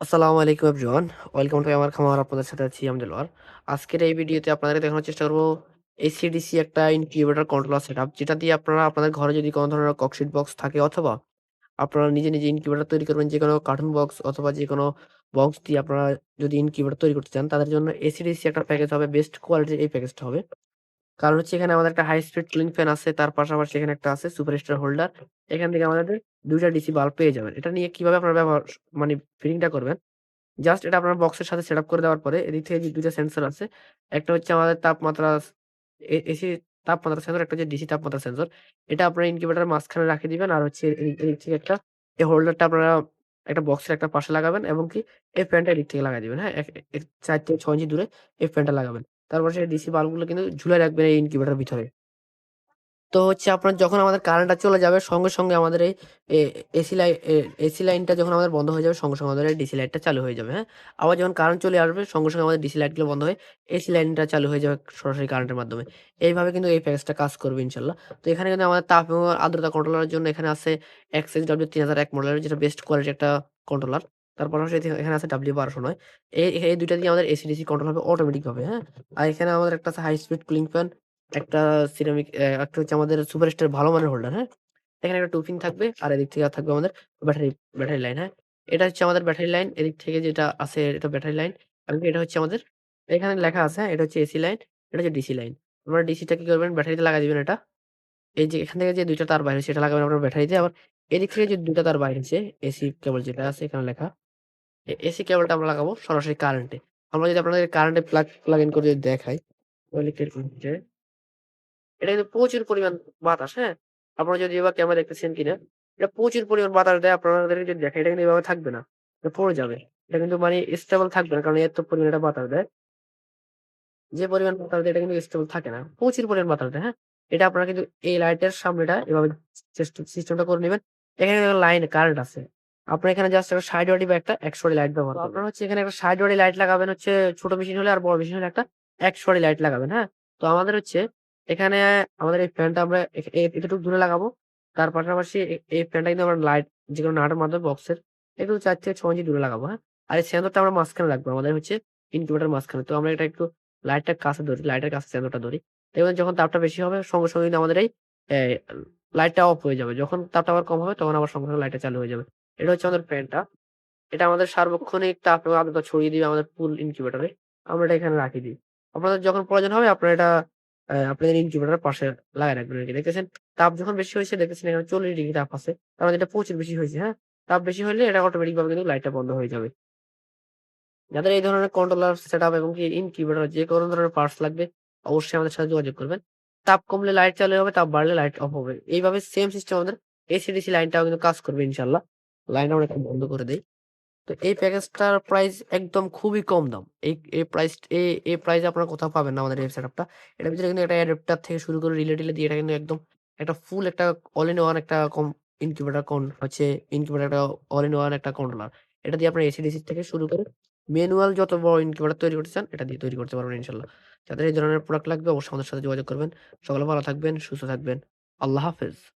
আসসালামু আলাইকুম everyone. Welcome to আমার খামার, আপনাদের সাথে আছি আমি দেলোয়ার আজকের এই ভিডিওতে আপনাদের দেখানোর চেষ্টা করব এসিডিসি একটা ইনকিউবেটর কন্ট্রোলার সেটআপ যেটা দিয়ে আপনারা আপনাদের ঘরে যদি কোনো ধরনের ককশিট বক্স থাকে অথবা আপনারা নিজে নিজে ইনকিউবেটর তৈরি করবেন যে কোনো কার্টুন বক্স অথবা যে কোনো বক্স দিয়ে আপনারা যদি ইনকিউবেটর তৈরি করতে চান, তাদের জন্য এসিডিসি একটা প্যাকেজ হবে বেস্ট কোয়ালিটির এই প্যাকেজটা হবে। কারণ হচ্ছে এখানে আমাদের একটা হাই স্পিড কুলিং ফ্যান আছে তার পাশাপাশি এখানে একটা আছে সুপার স্টার হোল্ডার এখান থেকে আমাদের দুইটা ডিসি বাল্ব পেয়ে যাবেন এটা নিয়ে কীভাবে আপনারা ব্যবহার মানে ফিটিংটা করবেন জাস্ট এটা আপনার বক্সের সাথে সেটআপ করে দেওয়ার পরে এদিক থেকে যে ২ টা সেন্সর আছে। একটা হচ্ছে আমাদের তাপমাত্রা এসি তাপমাত্রা সেন্সর, একটা হচ্ছে ডিসি তাপমাত্রা সেন্সর। এটা আপনার ইনকিউবেটরের মাঝখানে রাখিয়ে দিবেন। আর হচ্ছে এদিক থেকে একটা এই হোল্ডারটা আপনারা একটা বক্সের একটা পাশে লাগাবেন এবং কি এই ফ্যানটা এদিক থেকে লাগায় দিবেন। হ্যাঁ? ৪ থেকে ৬ ইঞ্চি দূরে এই ফ্যানটা লাগাবেন। তারপর সেই ডিসি বাল্বগুলো কিন্তু ঝুলে রাখবেন এই ইনকিউবেটরের ভিতরে। তো হচ্ছে আপনার যখন আমাদের কারেন্টটা চলে যাবে সঙ্গে, সঙ্গে আমাদের এই এসি লাই এ এসি লাইনটা যখন আমাদের বন্ধ হয়ে যাবে সঙ্গে, সঙ্গে আমাদের ডিসি লাইটটা চালু হয়ে যাবে, হ্যাঁ? আবার যখন কারেন্ট চলে আসবে সঙ্গে, সঙ্গে আমাদের ডিসি লাইটগুলো বন্ধ হয়ে এসি লাইনটা চালু হয়ে যাবে সরাসরি কারেন্টের মাধ্যমে। এইভাবে কিন্তু এই প্যাকেজটা কাজ করবে ইনশাল্লাহ তো এখানে কিন্তু আমাদের তাপ এবং আর্দ্রতা কন্ট্রোলারের জন্য এখানে আছে XHW3001 মডেলের যেটা বেস্ট কোয়ালিটির একটা কন্ট্রোলার। তার পাশাপাশি এথে এখানে আছে W1209 এই এই দুইটা দিয়ে আমাদের এসি-ডিসি কন্ট্রোল হবে অটোমেটিক ভাবে, হ্যাঁ? আর এখানে আমাদের একটা হাই স্পিড কুলিং ফ্যান একটা সিরামিক একটা হচ্ছে আমাদের সুপার স্টার ভালো মানের হোল্ডার, হ্যাঁ? এখানে একটা 2 পিন থাকবে আর এদিক থেকে থাকবে আমাদের ব্যাটারি ব্যাটারি লাইন, হ্যাঁ? এটা হচ্ছে আমাদের ব্যাটারি লাইন। এদিক থেকে যেটা আছে এটা ব্যাটারি লাইন এবং এটা হচ্ছে আমাদের এখানে লেখা আছে? এটা হচ্ছে এসি লাইন, এটা হচ্ছে ডিসি লাইন। আপনারা ডিসিটা কি করবেন ব্যাটারিতে লাগায় দিবেন এটা। এই যে এখান থেকে যে দুইটা তার বাইরে সেটা লাগাবেন আপনার ব্যাটারিতে। আবার এদিক থেকে যে ২ টা তার বাইরে এসি কেবল যেটা আছে এখানে লেখা। এসি কেবলটা আমরা লাগাবো সরাসরি কারেন্টে। আমরা যদি আপনাদের কারেন্টে প্লাগ প্লাগ ইন করে যদি দেখাই তাহলে কীরকম হচ্ছে এটা কিন্তু প্রচুর পরিমাণ বাতাস, হ্যাঁ? আপনারা যদিও বা ক্যামেরা দেখতেছেন কিনা, এটা প্রচুর পরিমাণ বাতাস দেয় আপনাদেরকে যদি দেখাই এটা কিন্তু এভাবে থাকবে না। এটা পড়ে যাবে। এটা কিন্তু মানে স্টেবল থাকবে না। কারণ এত পরিমাণ এটা বাতাস দেয়। যে পরিমাণ বাতাস দেয় এটা কিন্তু স্টেবল থাকে না। প্রচুর পরিমাণ বাতাস দেয়, হ্যাঁ? এটা আপনারা কিন্তু এই লাইটের সামনেটা এভাবে সিস্টেম সিস্টেমটা করে নেবেন এখানে লাইন কারেন্ট আছে। আপনার এখানে জাস্ট একটা ৬০ ওয়াটি বা একটা ১০০ ওয়াটি লাইট ব্যবহার করবেন। আপনারা হচ্ছে এখানে একটা ৬০ ওয়াটি লাইট লাগাবেন হচ্ছে ছোট মেশিন হলে আর বড় মেশিন হলে একটা ১০০ ওয়াটি লাইট লাগাবেন, হ্যাঁ? তো আমাদের হচ্ছে এখানে আমাদের এই ফ্যানটা আমরা এতটুকু দূরে লাগাবো। তার পাশাপাশি এই ফ্যানটা কিন্তু আমরা লাইট যেকোনো নাটের মাধ্যমে বক্সের একটু ৪ থেকে ৬ ইঞ্চি দূরে লাগাবো, হ্যাঁ? আর এই সেন্সরটা আমরা মাঝখানে রাখব। আমাদের হচ্ছে ইনকিউবেটর মাঝখানে। তো আমরা এটা একটু লাইটটা কাছে ধরি, লাইটের কাছে সেন্সরটা ধরি। দেখবেন যখন তাপটা বেশি হবে সঙ্গে, সঙ্গে কিন্তু আমাদের এই লাইটটা অফ হয়ে যাবে। যখন তাপটা আবার কম হবে তখন আবার সঙ্গে, সঙ্গে লাইটটা চালু হয়ে যাবে। এটা হচ্ছে আমাদের ফ্যানটা। এটা আমাদের সার্বক্ষণিক তাপ এবং আর্দ্রতা ছড়িয়ে দিবে আমাদের ফুল ইনকিউবেটরে। আমরা এটা এখানে রাখি দিই। আপনাদের যখন প্রয়োজন হবে আপনারা এটা আপনাদের ইনকিউবেটরের পাশে লাগায় রাখবেন আরকি। দেখতেছেন তাপ যখন বেশি হয়েছে দেখতেছেন এখানে ৪০ ডিগ্রি তাপ আছে। তার মানে এটা প্রচুর বেশি হয়েছে হ্যাঁ? তাপ বেশি হলে এটা অটোমেটিক ভাবে কিন্তু লাইটটা বন্ধ হয়ে যাবে। যাদের এই ধরনের কন্ট্রোলার সেট আপ এবং কি ইনকিউবেটর যে কোনো ধরনের পার্টস লাগবে অবশ্যই আমাদের সাথে যোগাযোগ করবেন। তাপ কমলে লাইট চালু হবে, তাপ বাড়লে লাইট অফ হবে। এইভাবে সেম সিস্টেম আমাদের এসি-ডিসি লাইনটাও কিন্তু কাজ করবে ইনশাআল্লাহ। লাইনটা আমরা এখন বন্ধ করে দেই। তো এই প্যাকেজটার প্রাইস একদম খুবই কম দাম। এই এই প্রাইস এই এই প্রাইসে আপনারা কোথাও পাবেন না আমাদের এই সেটআপটা। এটার ভিতরে কিন্তু একটা অ্যাডাপ্টার থেকে শুরু করে রিলে-টিলে দিয়ে এটা কিন্তু একদম একটা ফুল একটা অল ইন ওয়ান একটা কম ইনকিউবেটর কন হচ্ছে ইনকিউবেটর একটা অল ইন ওয়ান একটা কন্ট্রোলার। এটা দিয়ে আপনার এসি-ডিসি থেকে শুরু করে ম্যানুয়াল যত বড় ইনকিউবেটর তৈরি করতে চান এটা দিয়ে তৈরি করতে পারবেন ইনশাল্লাহ যাদের এই ধরনের প্রোডাক্ট লাগবে অবশ্যই আমাদের সাথে যোগাযোগ করবেন। সকলে ভালো থাকবেন, সুস্থ থাকবেন। আল্লাহ হাফেজ।